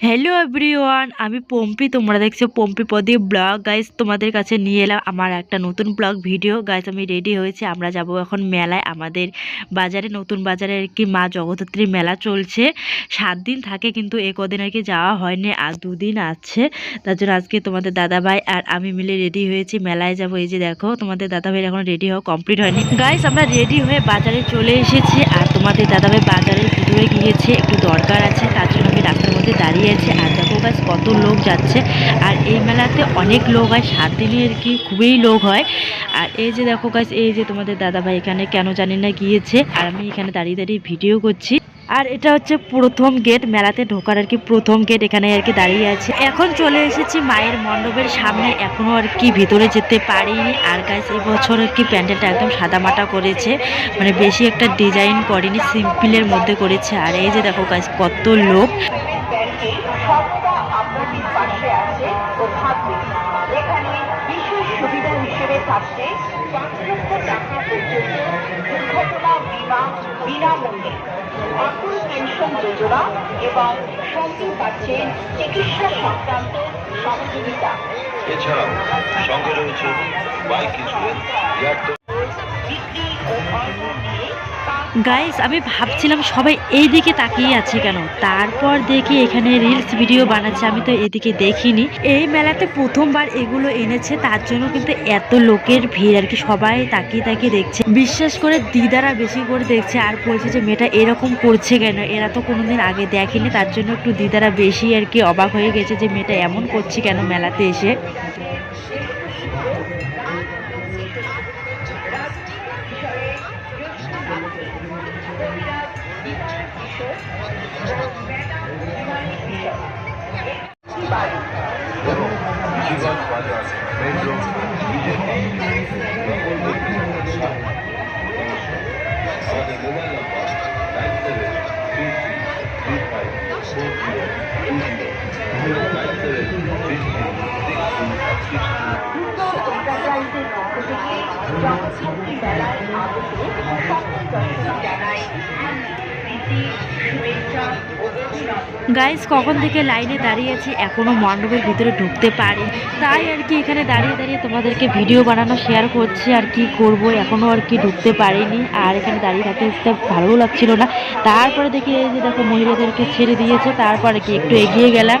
Hello everyone আমি পম্পি, তোমরা দেখছ পম্পি পদি ব্লগ। গাইস তোমাদের কাছে নিয়ে এলাম আমার একটা নতুন ব্লগ ভিডিও। গাইস আমি রেডি হয়েছি। আমরা যাব এখন মেলায়। আমাদের বাজারে, নতুন বাজারে আর কি মা জগদ্ধাত্রী মেলা চলছে। সাত দিন থাকে, কিন্তু এ কদিন আর কি যাওয়া হয়নি, আর দুদিন আছে। তার জন্য আজকে তোমাদের দাদাভাই আর আমি মিলে রেডি হয়েছি। মেলায় যাব। এই যে দেখো, তোমাদের দাদাভাইয়ের এখন রেডি হওয়া কমপ্লিট হয়নি। গাইস আমরা রেডি হয়ে বাজারে চলে এসেছি। আর তোমাদের দাদাভাই বাজারের ভিতরে গিয়েছে। একটু দরকার আছে, তার জন্য আমি রাস্তার মধ্যে দাঁড়িয়ে আছি আর দেখো গাছ কত লোক যাচ্ছে। আর এই মেলাতে অনেক লোক হয়, সাত দিনের কি খুবই লোক হয়। আর এই যে দেখো গাছ এই যে তোমাদের দাদাভাই এখানে কেন জানি না গিয়েছে। আর আমি এখানে দাঁড়িয়ে দাঁড়িয়ে ভিডিও করছি। আর এটা হচ্ছে প্রথম গেট মেলাতে ঢোকার আর কি প্রথম গেট এখানে আর কি দাঁড়িয়ে আছে। এখন চলে এসেছি মায়ের মণ্ডপের সামনে, এখনও আর কি ভিতরে যেতে পারিনি। আর গাছ এবছর আর কি প্যান্ডেলটা একদম সাদামাটা করেছে। মানে বেশি একটা ডিজাইন করেনি সিম্পলের মধ্যে করেছে। আর এই যে দেখো গাছ কত লোক। বিনামূল্যে অটল পেনশন যোজনা এবং সঙ্গে পাচ্ছে চিকিৎসা সংক্রান্ত সহযোগিতা। এছাড়াও সঙ্গে রয়েছে বাইক ইন্স্যুরেন্স এয়ারটেল বিক্রি ও অর্থ নিয়ে গাইস আমি ভাবছিলাম সবাই এই দিকে তাকিয়ে আছে কেন? তারপর দেখি এখানে রিলস ভিডিও বানাচ্ছে, আমি তো এদিকে দেখিনি। এই মেলাতে প্রথমবার এগুলো এনেছে, তার জন্য কিন্তু এত লোকের ভিড়, আর কি সবাই তাকিয়ে তাকিয়ে দেখছে। বিশ্বাস করে দিদারা বেশি করে দেখছে, আর বলছে যে মেয়েটা এরকম করছে কেন? এরা তো কোনোদিন আগে দেখেনি, তার জন্য একটু দিদারা বেশি আর কি অবাক হয়ে গেছে যে মেয়েটা এমন করছে কেন মেলাতে এসে। bedroom. Or the mobile number 9723554020. Chúng tôi cũng đã gây tên ngộ của chúng tôi trong thông tin đại lai ở của chúng tôi trong những cận đại lai. Guys কখন থেকে লাইনে দাঁড়িয়ে আছি, এখনও মণ্ডপের ভিতরে ঢুকতে পারি তাই আর কি, এখানে দাঁড়িয়ে দাঁড়িয়ে তোমাদেরকে ভিডিও বানানো শেয়ার করছি, আর কি করব, এখনও আর কি ঢুকতে পারিনি। আর এখানে দাঁড়িয়ে থাকতে থাকতে ভালোও লাগছিল না। তারপরে দেখি এই যে দেখো, মহিলাদেরকে ছেড়ে দিয়েছে, তারপরে কি একটু এগিয়ে গেলাম।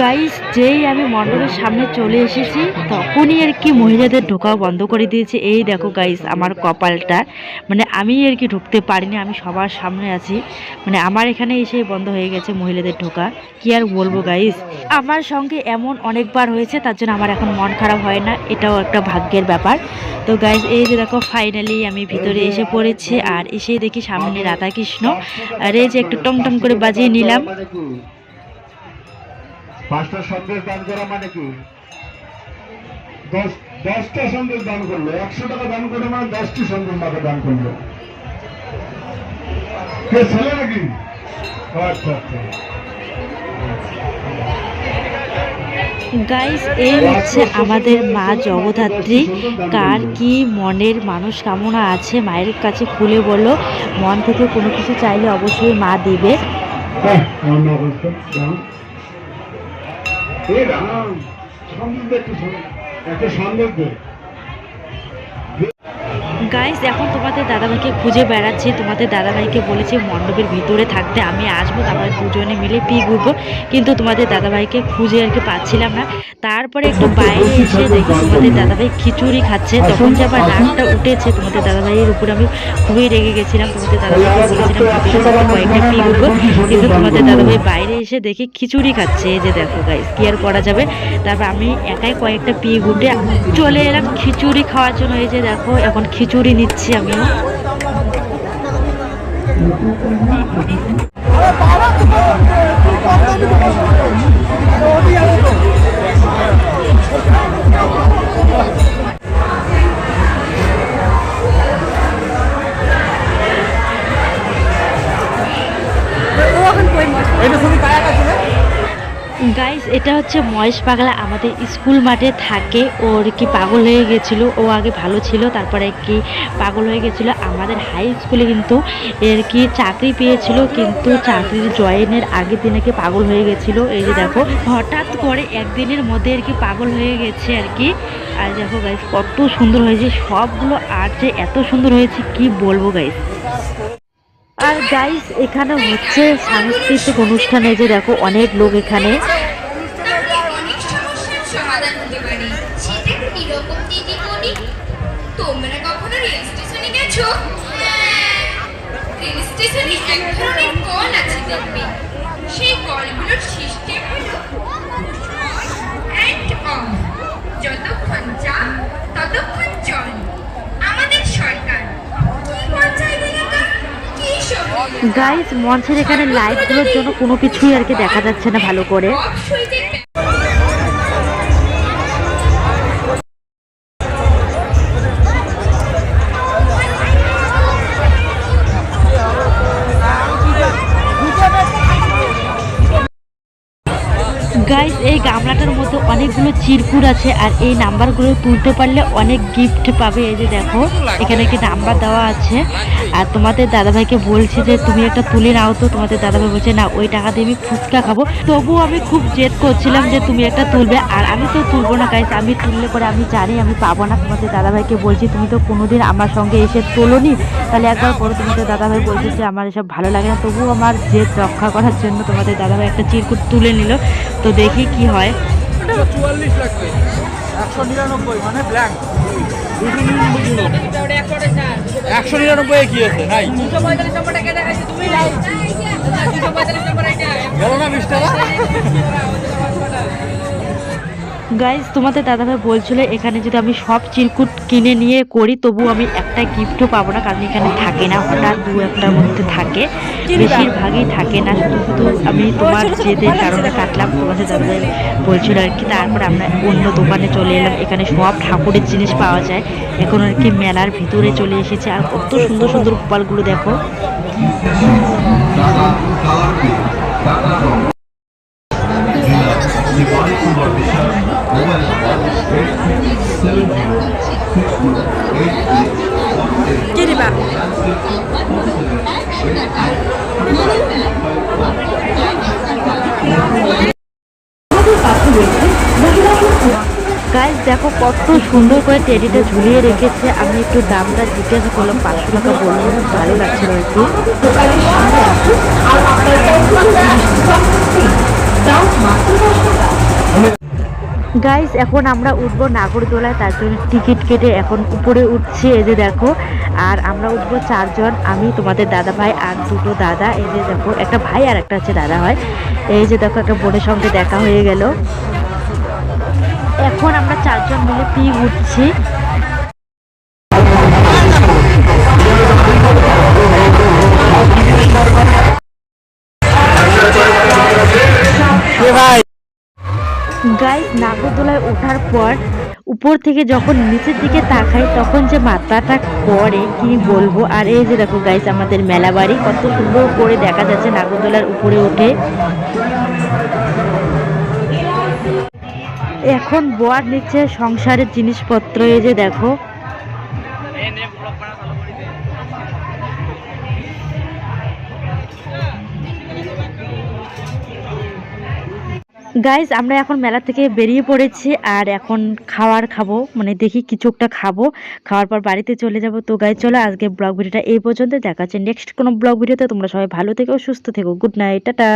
গাইস যেই আমি মণ্ডপের সামনে চলে এসেছি, তখনই আর কি মহিলাদের ঢোকা বন্ধ করে দিয়েছে। এই দেখো গাইস আমার কপালটা। মানে আমি আর কি ঢুকতে পারিনি, আমি সবার সামনে আছি। মানে আমার এখানে এসে বন্ধ হয়ে গেছে মহিলাদের ঢোকা। কি আর বলব গাইস আমার সঙ্গে এমন অনেকবার হয়েছে, তার জন্য আমার এখন মন খারাপ হয় না, এটাও একটা ভাগ্যের ব্যাপার। তো গাইস এই যে দেখো ফাইনালি আমি ভিতরে এসে পড়েছি, আর এসে দেখি সামনে রাধাকৃষ্ণ। আর এই যে একটু টমটম করে বাজিয়ে নিলাম। পাঁচটা সন্দেশ দান করা মানে কি? দশটা সন্দেশ দান করল একশো টাকা দান করে মানে দশটি সন্দেশ মাকে দান করল। কে ছেলে নাকি? আচ্ছা আচ্ছা। গাইস এই হচ্ছে আমাদের মা জগদ্ধাত্রী। কার কি মনের মানুষ কামনা আছে মায়ের কাছে খুলে বলো। মন থেকে কোনো কিছু চাইলে অবশ্যই মা দিবে। এ রাম সন্দেহ একটু সন্দেশ দে গাইস এখন তোমাদের দাদাভাইকে খুঁজে বেড়াচ্ছি। তোমাদের দাদাভাইকে বলেছি, মণ্ডপের ভিতরে থাকতে। আমি আসব, তারপরে দুজনে মিলে পি ঘুরবো। কিন্তু তোমাদের দাদাভাইকে খুঁজে আর কি পাচ্ছিলাম না। তারপরে একটু বাইরে এসে দেখি, তোমাদের দাদাভাই খিচুড়ি খাচ্ছে। তখন যে আমার নাকটা উঠেছে, তোমাদের দাদাভাইয়ের উপরে আমি খুবই রেগে গেছিলাম। তোমাদের দাদাভাইকে বলেছিলাম কয়েকটা পি ঘুরবো। কিন্তু তোমাদের দাদাভাই বাইরে এসে দেখি খিচুড়ি খাচ্ছে। এই যে দেখো গাইস কি আর করা যাবে? তারপর আমি একাই কয়েকটা পি ঘুটে চলে এলাম খিচুড়ি খাওয়ার জন্য। এই যে দেখো, এখন খিচুড়ি নিচ্ছি আমি। আরে বাবা এটা হচ্ছে মহেশ পাগলা আমাদের স্কুল মাঠে থাকে। ওর কি পাগল হয়ে গেছিল? ও আগে ভালো ছিল, তারপরে কি পাগল হয়ে গেছিল? আমাদের হাই স্কুলে কিন্তু এর কি চাকরি পেয়েছিল, কিন্তু চাকরির জয়েনের আগের দিনে কি পাগল হয়ে গেছিল? এই যে দেখো, হঠাৎ করে একদিনের মধ্যে আর কি পাগল হয়ে গেছে আর কি। আর দেখো গাইস কত সুন্দর হয়েছে, সবগুলো আর্ট যে এত সুন্দর হয়েছে, কি বলব গাইস আর গাইস এখানে হচ্ছে সাংস্কৃতিক অনুষ্ঠানে যে দেখো, অনেক লোক এখানে স্টেশনে এক ধরনের কল আছে দেখবে। সেই কলগুলোর সিস্টেম হলো অ্যান্ড অফ যতক্ষণ চা ততক্ষণ জল আমাদের সরকার গাইস মঞ্চের এখানে লাইটগুলোর জন্য কোনো কিছুই আর কি দেখা যাচ্ছে না ভালো করে। গাইস এই গামলাটার মধ্যে অনেকগুলো চিরকুট আছে আর এই নাম্বারগুলো তুলতে পারলে অনেক গিফট পাবে। এই যে দেখো, এখানে একটি নাম্বার দেওয়া আছে। আর তোমাদের দাদাভাইকে বলছি যে, তুমি একটা তুলে নাও তো। তোমাদের দাদাভাই বলছে, না, ওই টাকা দিয়ে আমি ফুচকা খাব। তবুও আমি খুব জেদ করছিলাম যে, তুমি একটা তুলবে। আর আমি তো তুলবো না গাইস আমি তুললে পরে আমি জানি, আমি পাবো না। তোমাদের দাদাভাইকে বলছি, তুমি তো কোনোদিন আমার সঙ্গে এসে তোলোনি। তাহলে একবার পরে তোমাদের দাদাভাই বলছে যে, আমার এসব ভালো লাগে না। তবুও আমার জেদ রক্ষা করার জন্য তোমাদের দাদাভাই একটা চিরকুট তুলে নিল। তো দেখি কি হয়। চুয়াল্লিশ একশো নিরানব্বই মানে একশো নিরানব্বই কি আছে নাই। না বিশ টাকা গাইজ তোমাদের দাদাভাই বলছিল, এখানে যদি আমি সব চিরকুট কিনে নিয়ে করি তবু আমি একটা গিফটও পাবো না, কারণ এখানে থাকে না, হঠাৎ দু একটার মধ্যে থাকে। বেশিরভাগই থাকে না শুধু শুধু আমি তোমার জেদের কারণে কাটলাম, তোমাদের দাদাভাই বলছিল আর কি। তারপর আমরা অন্য দোকানে চলে এলাম, এখানে সব ঠাকুরের জিনিস পাওয়া যায়। এখন আর কি মেলার ভিতরে চলে এসেছে, আর কত সুন্দর সুন্দর গোপালগুলো দেখো। গাইজ দেখো কত সুন্দর করে টেডিটা ঝুলিয়ে রেখেছে। আমি একটু দামটা জিজ্ঞাসা করলাম, পাঁচশো টাকা বলল ভালো লাগছিল আর কি। গাইজ এখন আমরা উঠবো নাগরদোলায়, তার জন্য টিকিট কেটে এখন উপরে উঠছি, এই যে দেখো। আর আমরা উঠবো চারজন, আমি, তোমাদের দাদা ভাই আর দুটো দাদা। এই যে দেখো, একটা ভাই আর একটা হচ্ছে দাদা হয় এই যে দেখো, একটা বোনের সঙ্গে দেখা হয়ে গেল। এখন আমরা চারজন মিলে পি উঠছি গাইস নাগরদোলায় ওঠার পর উপর থেকে যখন নিচের দিকে তাকাই, তখন যে মাথাটা করে কি বলব? আর এই যে দেখো গাইস আমাদের মেলা বাড়ি, কত সুন্দর করে দেখা যাচ্ছে নাগরদোলার উপরে উঠে। এখন বোয়ার নিচ্ছে সংসারের জিনিসপত্র, এই যে দেখো। গাইজ আমরা এখন মেলা থেকে বেরিয়ে পড়েছি আর এখন খাওয়ার খাব মানে দেখি কিছু একটা খাব। খাওয়ার পর বাড়িতে চলে যাব। তো গাইজ চলো আজকে ব্লগ ভিডিওটা এই পর্যন্ত দেখা হচ্ছে নেক্সট কোনো ব্লগ ভিডিওতে। তোমরা সবাই ভালো থেকো, সুস্থ থেকো। Good night tata.